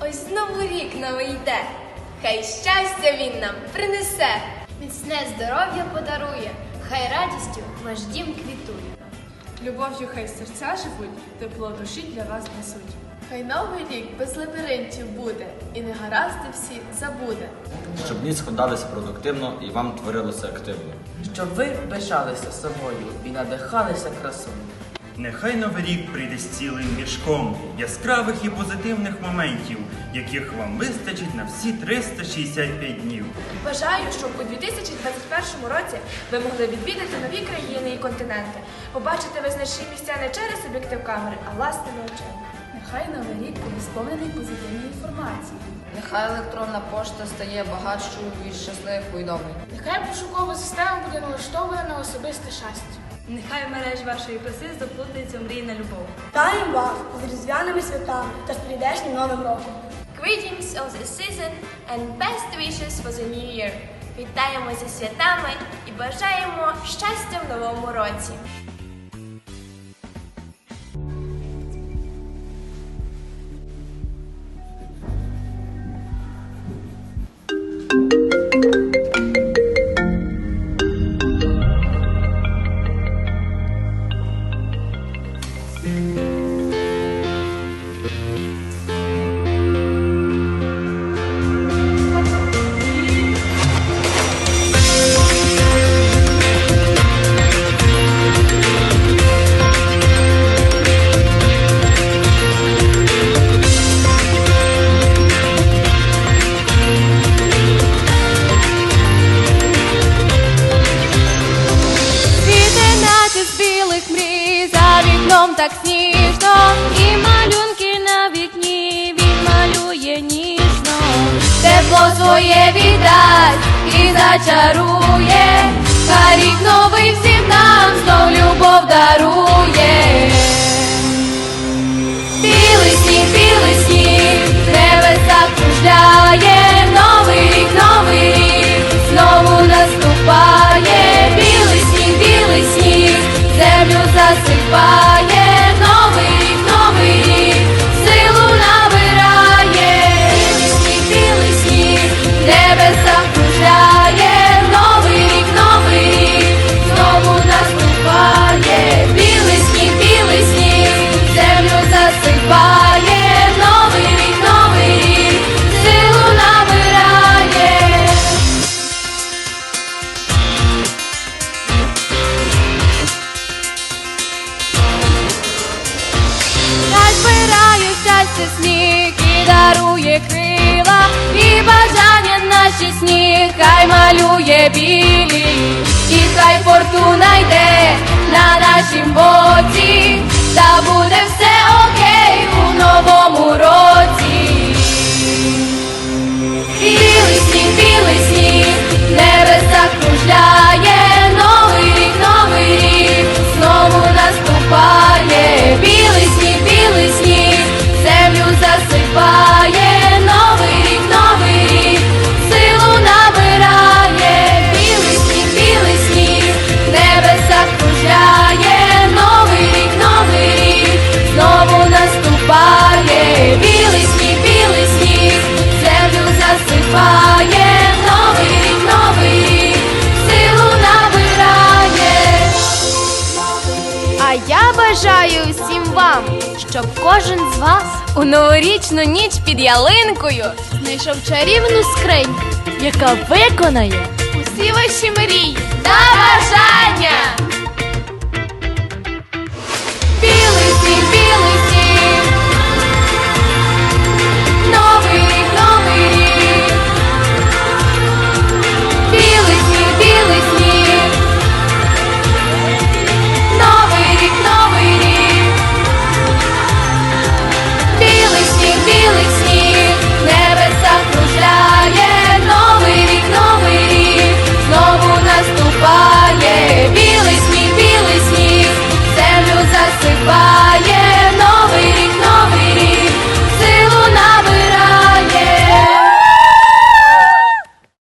Ось знову рік новий йде. Хай щастя він нам принесе. Міцне здоров'я подарує, хай радістю ваш дім квітує. Любов'ю хай серця живуть, тепло душі для вас несуть. Хай новий рік без лабіринтів буде, і негаразди всі забуде. Щоб дні складалися продуктивно і вам творилося активно. Щоб ви пишалися собою і надихалися красою. Нехай новий рік прийде з цілим мішком яскравих і позитивних моментів, яких вам вистачить на всі 365 днів. Бажаю, щоб у 2021 році ви могли відвідати нові країни і континенти, побачити визначні місця не через об'єктив камери, а власними очима. Нехай новий рік буде сповнений позитивної інформації. Нехай електронна пошта стає багатшою і щасливою новою. Нехай пошукова система буде налаштована на особисте щастя. Нехай в мережі вашої краси заплутається мрійна любов. Вітаємо вас з різдвяними святами та з прийдешнім новим роком. Greetings of the season and best wishes for the new year. Вітаємо зі святами і бажаємо щастя в новому році. Своє віддасть і зачарує, дарує крила, і бажання наші сні, хай малює білі, і хай фортуна йде на нашім боці, я бажаю всім вам, щоб кожен з вас у новорічну ніч під ялинкою Знайшов чарівну скриньку, яка виконає усі ваші мрії та бажання. білий